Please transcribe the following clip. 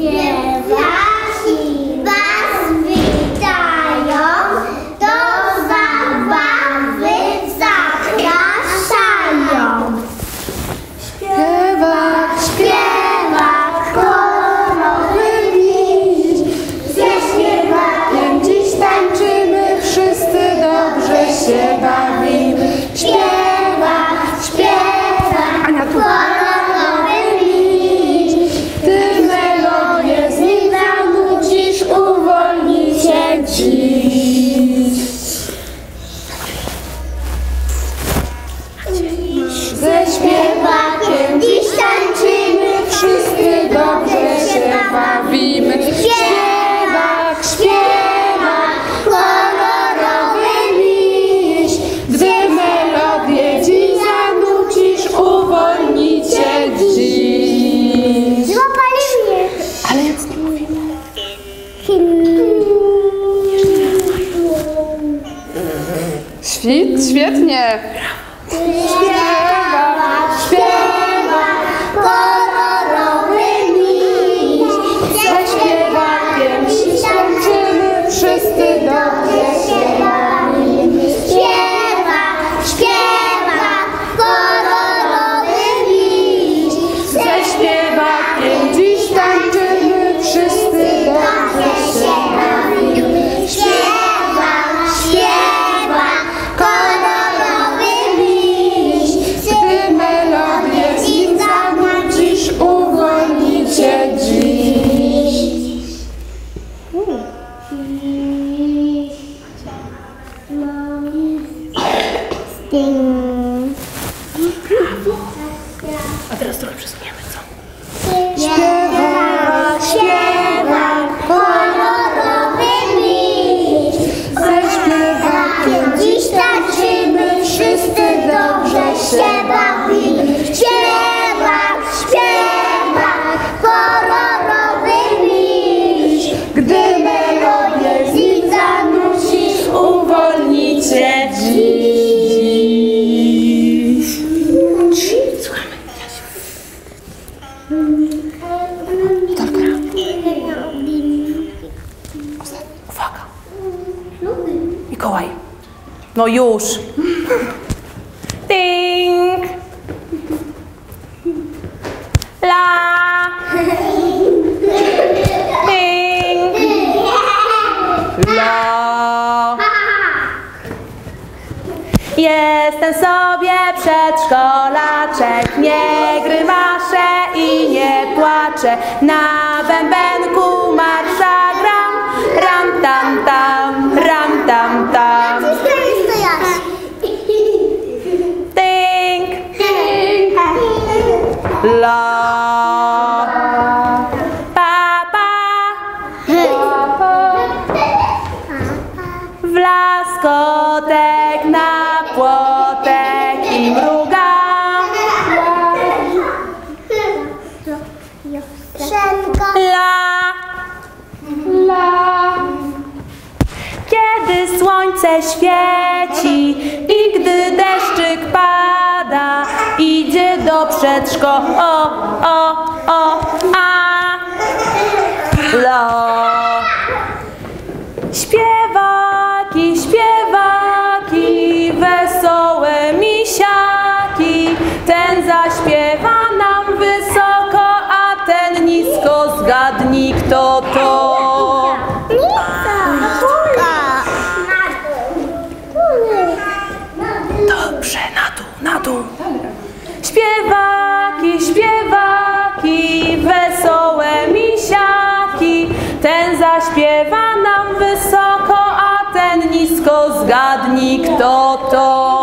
Śpiewaki bawimy. Śpiewak, śpiewak, kolorowy miś, gdy melodię dziś zanucisz, uwolni cię dziś. Złapali mnie. Ale nic nie mówimy. Świt, świetnie. Śpiewak, Sting. A teraz trochę przesuniemy, No już. Ding. La. Ding. La. Jestem sobie przedszkolaczek, nie grymaszę i nie płaczę. Na bębenku la, pa, pa, w laskotek na płotek i mrugam. La, la. Kiedy słońce świeci i gdy deszczyk pada, przedszko, o, o, o, a. La. Śpiewaki, śpiewaki, wesołe misiaki, ten zaśpiewa nam wysoko, a ten nisko zgadnij kto to. Dobrze, na dół, na dół. Śpiewaki, wesołe misiaki, ten zaśpiewa nam wysoko, a ten nisko zgadnij kto to.